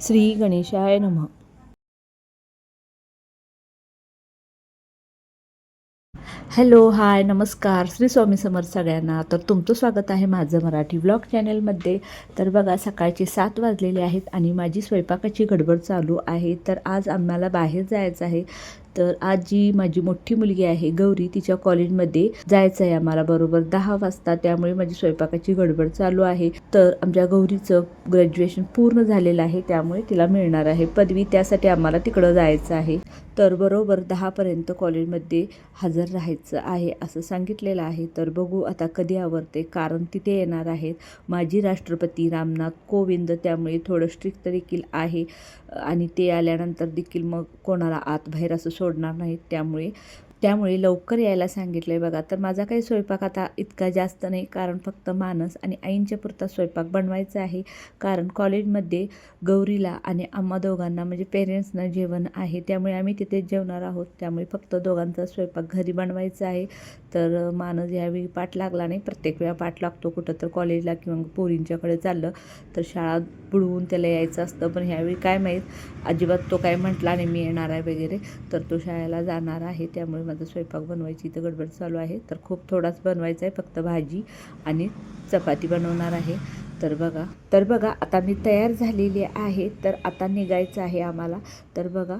श्री गणेशाय नमः. Hello hi नमस्कार. श्री स्वामी समर्थ सगळ्यांना. तर तुमचं स्वागत आहे माझं मराठी ब्लॉग चॅनलमध्ये. तर बघा सकाळचे सात वाजलेले आहेत आणि माझी स्वयंपाकाची गडबड चालू आहे. तर आज आम्हाला बाहेर जायचं आहे. तर आज जी माझी मोठी मुलगी आहे गौरी तिच्या कॉलेजमध्ये जायचं आहे आम्हाला बरोबर दहा वाजता. त्यामुळे माझी स्वयंपाकाची गडबड चालू आहे. तर आमच्या गौरीचं ग्रॅज्युएशन पूर्ण झालेलं आहे. त्यामुळे तिला मिळणार आहे पदवी. त्यासाठी आम्हाला तिकडं जायचं आहे. तर बरोबर दहापर्यंत कॉलेजमध्ये हजर राहायचं आहे असं सांगितलेलं आहे. तर बघू आता कधी आवरते. कारण तिथे येणार आहेत माजी राष्ट्रपती रामनाथ कोविंद. त्यामुळे थोडं स्ट्रिक्ट देखील आहे. आणि ते आल्यानंतर देखील मग कोणाला आत बाहेर असं सोडणार नाहीत. त्यामुळे त्यामुळे लवकर यायला सांगितलं आहे बघा. तर माझा काही स्वयंपाक आता इतका जास्त नाही कारण फक्त मानस आणि आईंच्या पुरता स्वयंपाक बनवायचा आहे. कारण कॉलेजमध्ये गौरीला आणि आम्हा दोघांना म्हणजे पेरेंट्सना जेवण आहे. त्यामुळे आम्ही तिथेच जेवणार आहोत. त्यामुळे फक्त दोघांचा स्वयंपाक घरी बनवायचा आहे. तर मानस यावेळी पाठ लागला नाही. प्रत्येक वेळा पाठ लागतो. कुठं तर कॉलेजला किंवा पोरींच्याकडे चाललं तर शाळा बुडवून त्याला यायचं असतं. पण ह्यावेळी काय माहीत अजिबात तो काय म्हटला नाही मी येणार आहे वगैरे. तर तो शाळेला जाणार आहे. त्यामुळे माझा स्वयंपाक बनवायची इथं गडबड चालू आहे. तर खूप थोडाच बनवायचा आहे. फक्त भाजी आणि चपाती बनवणार आहे. तर बघा. तर बघा आता मी तयार झालेली आहे. तर आता निघायचं आहे आम्हाला. तर बघा.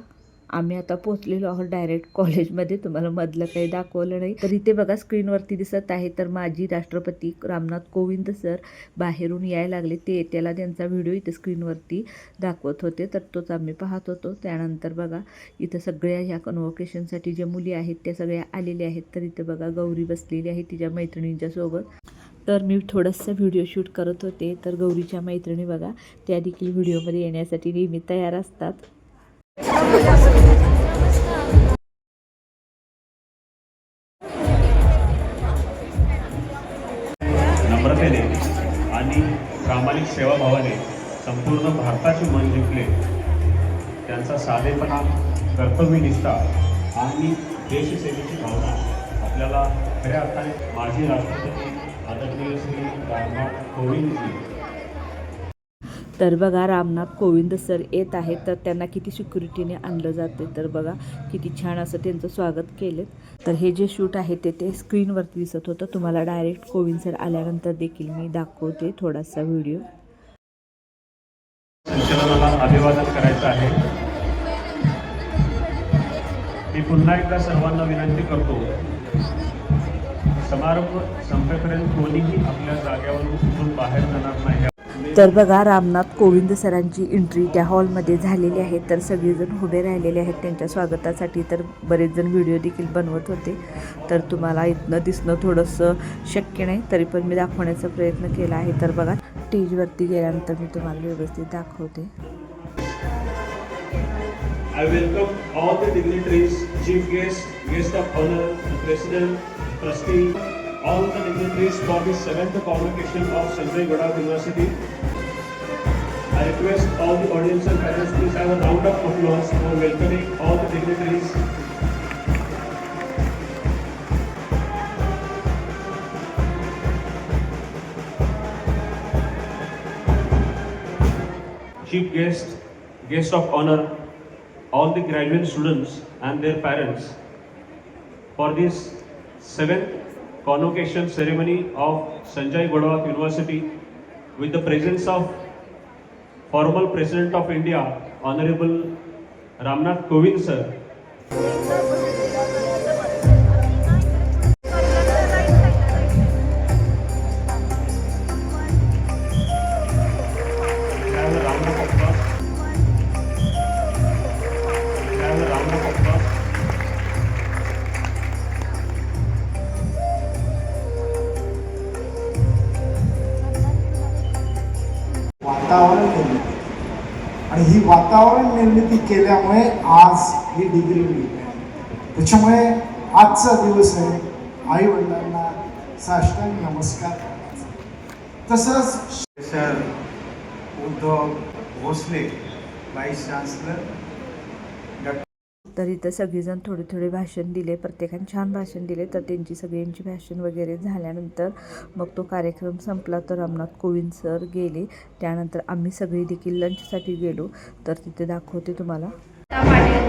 आम्ही आता पोचलेलो आहोत डायरेक्ट कॉलेजमध्ये तुम्हाला मधलं काही दाखवलं नाही. तर इथे बघा स्क्रीनवरती दिसत आहे. तर माजी राष्ट्रपती रामनाथ कोविंद सर बाहेरून यायला लागले. ते त्याला त्यांचा व्हिडिओ इथे स्क्रीनवरती दाखवत होते. तर तोच आम्ही पाहत होतो. त्यानंतर बघा इथं सगळ्या ह्या कन्व्होकेशनसाठी ज्या मुली आहेत त्या सगळ्या आलेल्या आहेत. तर इथं बघा गौरी बसलेली आहे तिच्या मैत्रिणींच्या सोबत. तर मी थोडंसं व्हिडिओ शूट करत होते. तर गौरीच्या मैत्रिणी बघा त्या देखील व्हिडिओमध्ये येण्यासाठी नेहमी तयार असतात. नम्रतेने आणि प्रामाणिक सेवाभावाने संपूर्ण भारताचे मन जिंकले. त्यांचा साधेपणा कर्तव्यनिष्ठा आणि देशसेवेची भावना आपल्याला खऱ्या अर्थाने माजी राष्ट्रपती आदरणीय श्री रामनाथ कोविंदजी तर बघा रामनाथ कोविंद सर येत आहेत तर त्यांना किती सिक्युरिटीने आणलं जाते तर बघा किती छान असं त्यांचं स्वागत केलं तर हे जे शूट आहे ते ते स्क्रीनवरती दिसत होतं. तुम्हाला डायरेक्ट कोविंद सर आल्यानंतर देखील मी दाखवते थोडासा व्हिडिओ संचलनाला अभिवादन करायचं आहे. मी पुन्हा एकदा सर्वांना विनंती करतो समारंभ संपेपर्यंत कोणीही आपल्या जाग्यावरून उठून बाहेर जाणार नाही. तर बघा रामनाथ कोविंद सरांची एंट्री त्या हॉलमध्ये झालेली आहे. तर सगळेजण उभे राहिलेले आहेत त्यांच्या स्वागतासाठी. तर बरेच जण व्हिडिओ देखील बनवत होते. तर तुम्हाला इथनं दिसणं थोडंसं शक्य नाही तरी पण मी दाखवण्याचा प्रयत्न केला आहे. तर बघा स्टेजवरती गेल्यानंतर मी तुम्हाला व्यवस्थित दाखवते. I welcome all the dignitaries, chief guests, guest of honor, president, trustee, all the dignitaries for the seventh convocation of Sanjay Gada University. I request all the audience and parents please have a round of applause for welcoming all the dignitaries. Chief guest, guest of honor, all the graduate students and their parents for this seventh convocation ceremony of Sanjay Godawat University with the presence of former President of India, Honorable Ramnath Kovind sir. आणि ही वातावरण निर्मिती केल्यामुळे आज ही degree मिळते. त्याच्यामुळे आजचा दिवस आहे. आई वडिलांना साष्टांग नमस्कार तसंच sir Uddhav Bhosale vice chancellor doctor तर इथं सगळेजण थोडे थोडे भाषण दिले प्रत्येकाने छान भाषण दिले तर त्यांची सगळ्यांची भाषण वगैरे झाल्यानंतर मग तो कार्यक्रम संपला तर रामनाथ कोविंद सर गेले त्यानंतर आम्ही सगळे देखील लंचसाठी गेलो तर तिथे दाखवते तुम्हाला Gita Patil,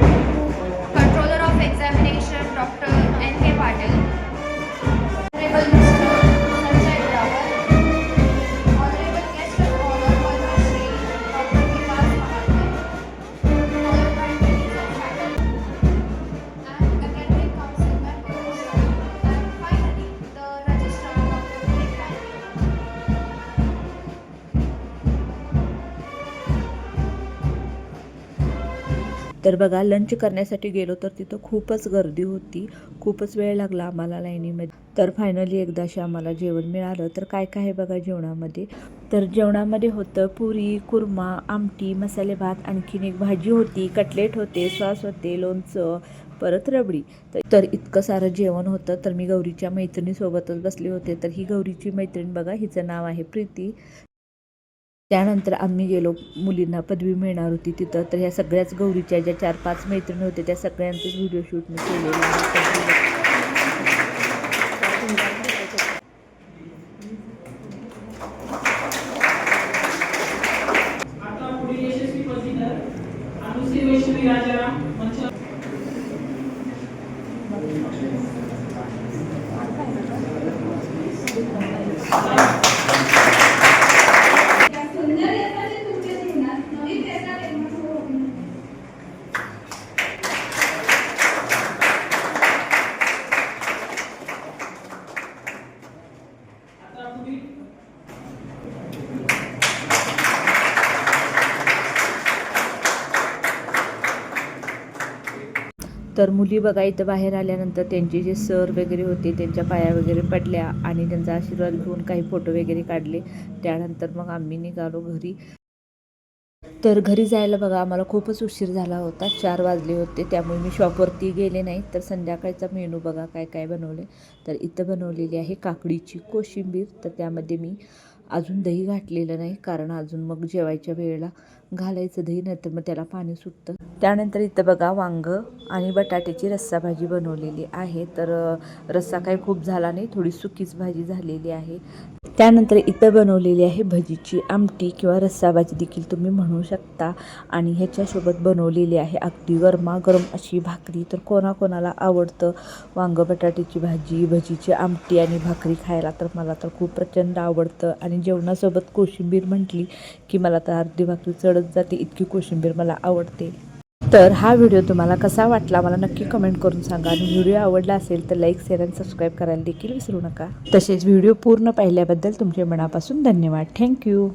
Controller of Examination Dr. N. तर बघा लंच करण्यासाठी गेलो तर तिथं खूपच गर्दी होती. खूपच वेळ लागला आम्हाला लाईनीमध्ये. तर फायनली एकदाशी आम्हाला जेवण मिळालं. तर काय काय आहे बघा जेवणामध्ये? तर जेवणामध्ये होतं पुरी कुर्मा आमटी मसाले भात आणखीन एक भाजी होती कटलेट होते सॉस होते लोणचं परत रबडी. तर इतकं सारं जेवण होतं. तर मी गौरीच्या मैत्रिणीसोबतच बसले होते. तर ही गौरीची मैत्रीण बघा हिचं नाव आहे प्रीती. त्यानंतर आम्ही गेलो मुलींना पदवी मिळणार होती तिथं. तर ह्या सगळ्याच गौरीच्या ज्या चार पाच मैत्रिणी होत्या त्या सगळ्यांचंच व्हिडिओ शूट मी केलेलं आहे तर मुली बघा इथं बाहेर आल्यानंतर त्यांचे जे सर वगैरे होते त्यांच्या पाया वगैरे पडल्या आणि त्यांचा आशीर्वाद घेऊन काही फोटो वगैरे काढले. त्यानंतर मग आम्ही निघालो घरी. तर घरी जायला बघा आम्हाला खूपच उशीर झाला होता. चार वाजले होते त्यामुळे मी शॉपवरती गेले नाही. तर संध्याकाळचा मेनू बघा काय काय बनवले. तर इथं बनवलेली आहे काकडीची कोशिंबीर. तर त्यामध्ये मी अजून दही घातलेलं नाही कारण अजून मग जेवायच्या वेळेला घालायचं दही नाहीतर मग त्याला पाणी सुटतं. त्यानंतर इथं बघा वांग आणि बटाट्याची रस्सा भाजी बनवलेली आहे. तर रस्सा काही खूप झाला नाही थोडी सुकीच भाजी झालेली आहे. त्यानंतर इथं बनवलेली आहे भजीची आमटी किंवा रस्साभाजी देखील तुम्ही म्हणू शकता. आणि ह्याच्यासोबत बनवलेली आहे अगदी गरमागरम अशी भाकरी. तर कोणाकोणाला आवडतं वांग बटाट्याची भाजी भजीची आमटी आणि भाकरी खायला तर मला तर खूप प्रचंड आवडतं. आणि जेवणासोबत कोशिंबीर म्हटली की मला तर अर्धी भाकरी चढत जाते इतकी कोशिंबीर मला आवडते. तर हा व्हिडिओ तुम्हाला कसा वाटला मला नक्की कमेंट करून सांगा. आणि व्हिडिओ आवडला असेल तर लाईक शेअर आणि सबस्क्राईब करायला देखील विसरू नका. तसेच व्हिडिओ पूर्ण पाहिल्याबद्दल तुमचे मनापासून धन्यवाद. थँक्यू